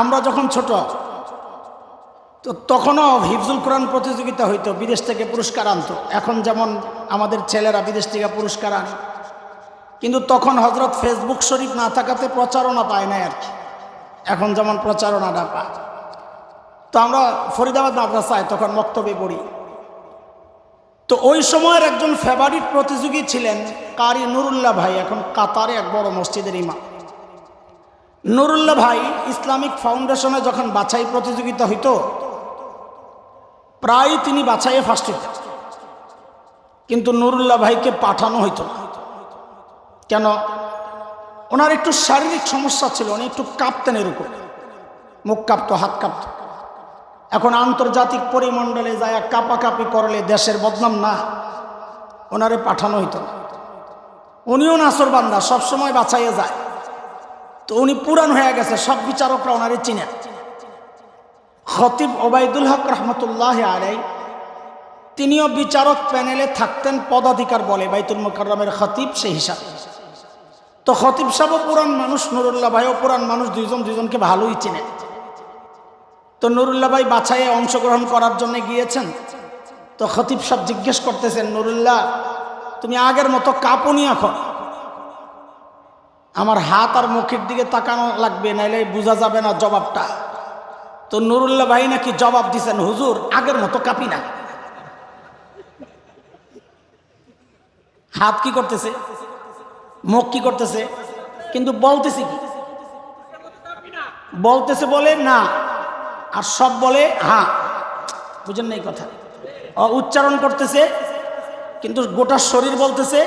আমরা যখন ছোট, তো তখনও হিফজুল কোরআন প্রতিযোগিতা হইতো, বিদেশ থেকে পুরস্কার আনতো। এখন যেমন আমাদের ছেলেরা বিদেশ থেকে পুরস্কার আনে। কিন্তু তখন হজরত ফেসবুক শরীফ না থাকাতে প্রচারণা পায় না আর কি। এখন যেমন প্রচারণাটা পায়। তো আমরা ফরিদাবাদ মাদ্রাসায় তখন বক্তব্যে পড়ি। তো ওই সময়ের একজন ফেভারিট প্রতিযোগী ছিলেন কারি নুরুল্লাহ ভাই, এখন কাতারে এক বড় মসজিদের ইমাম। নুরুল্লাহ ভাই ইসলামিক ফাউন্ডেশনে যখন বাছাই প্রতিযোগিতা হইতো প্রায় তিনি বাছাইয়ে ফার্স্ট হইতেন। কিন্তু নুরুল্লাহ ভাইকে পাঠানো হইতো না। কেন? ওনার একটু শারীরিক সমস্যা ছিল, উনি একটু কাঁপতেন এরকম। মুখ কাঁপতো, হাত কাঁপতো। এখন আন্তর্জাতিক পরিমণ্ডলে যায়, কাপাকাপি করলে দেশের বদনাম না। ওনারে পাঠানো হইতো না। উনিও নাসর বান্দা সবসময় বাছাইয়ে যায়। তো উনি পুরান হয়ে গেছে, সব বিচারকরা ওনারে চিনেন। খতিব ওবায়দুল হক রহমতুল্লাহ আলাই, তিনিও বিচারক প্যানেলে থাকতেন, পদাধিকার বলে, বাইতুল মোকাররমের খতিব সেই হিসাবে। তো খতিব সাহেবও পুরান মানুষ, নুরুল্লাহ ভাইও পুরান মানুষ, দুইজন দুইজনকে ভালোই চিনে তো নুরুল্লাহ ভাই বাছাইয়ে অংশগ্রহণ করার জন্য গিয়েছেন। তো খতিব সাহেব জিজ্ঞেস করতেছেন, নুরুল্লাহ, তুমি আগের মতো কাঁপুনি এখন? আমার হাত আর মুখের দিকে তাকানো লাগবে, নাইলে বোঝা যাবে না জবাবটা। তো নুরুল্লাহ ভাই নাকি জবাব দিছেন, হুজুর, আগের মতো কাঁপি না। হাত কি করতেছে? মুখ কি করতেছে? কিন্তু বলতেছে কি? বলতেছে বলে, না। আর সব বলে হ্যাঁ। বুঝেন না এই কথা। উচ্চারণ করতেছে, কিন্তু গোটা শরীর বলতেছে